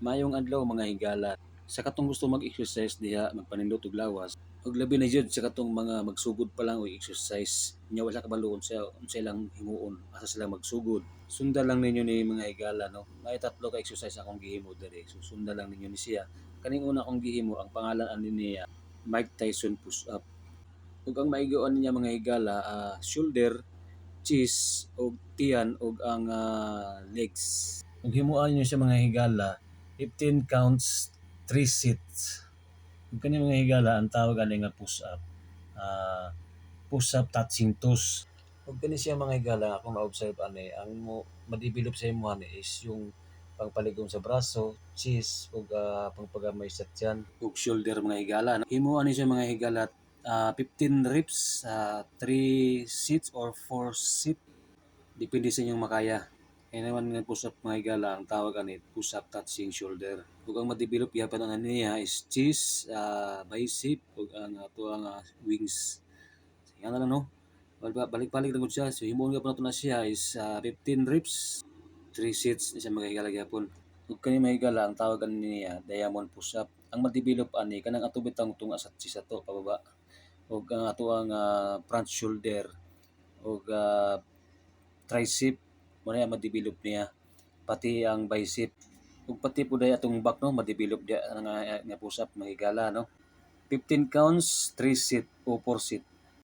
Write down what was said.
Mayong adlaw mga higala. Sa katong gusto mag-exercise diha, magpanindot og lawas, ug labi na jud sa katong mga magsugod pa lang og exercise, nya wala kabalo unsa unsa ilang himuon, asa sila magsugod. Sundan lang ninyo ni mga higala no. May tatlo ka exercise akong gihimo diri. So sundan lang ninyo ni siya. Kaning una akong gihimo, ang pangalan ani niya Mike Tyson push up. Ug ang maigoan niya mga higala, ah, shoulder, chest, ug tiyan ug ang ah, legs. Ug himuan niyo siya mga higala, 15 counts, 3 sets. Ug kani mga higala ang tawag ani nga push up. Ah, push up touching toes. Ug kani siya mga higala akong ma-observe ani ang mo ma-develop sa imo ani is yung pangpaligom sa braso, chest ug ah, pangpagamay sa tiyan ug shoulder mga higala. Himuan ni siya mga higala ah, 15 reps, ah, 3 sets or 4 set depende sa inyong makaya. Kaya naman nga push up mga higala ang tawag ani push up touching shoulder. Ug ang ma-develop gyapon ana niya is chest, ah, bicep ug ang ato ang ah, wings. Yan na lang no. Bal- Balik-balik lang siya. So himuon gyapon nato na siya is ah, 15 reps, 3 sets siya mga higala gyapon. Ug kani mga higala ang tawag niya diamond push up. Ang ma-develop ani kanang ato tunga sa chest ato pababa. Ug ang ato ang ah, front shoulder ug ah, tricep mo na ma-develop niya. Pati ang bicep. Ug pati po daya atong back no ma-develop dia nga nga mga higala no. 15 counts 3 set o 4 set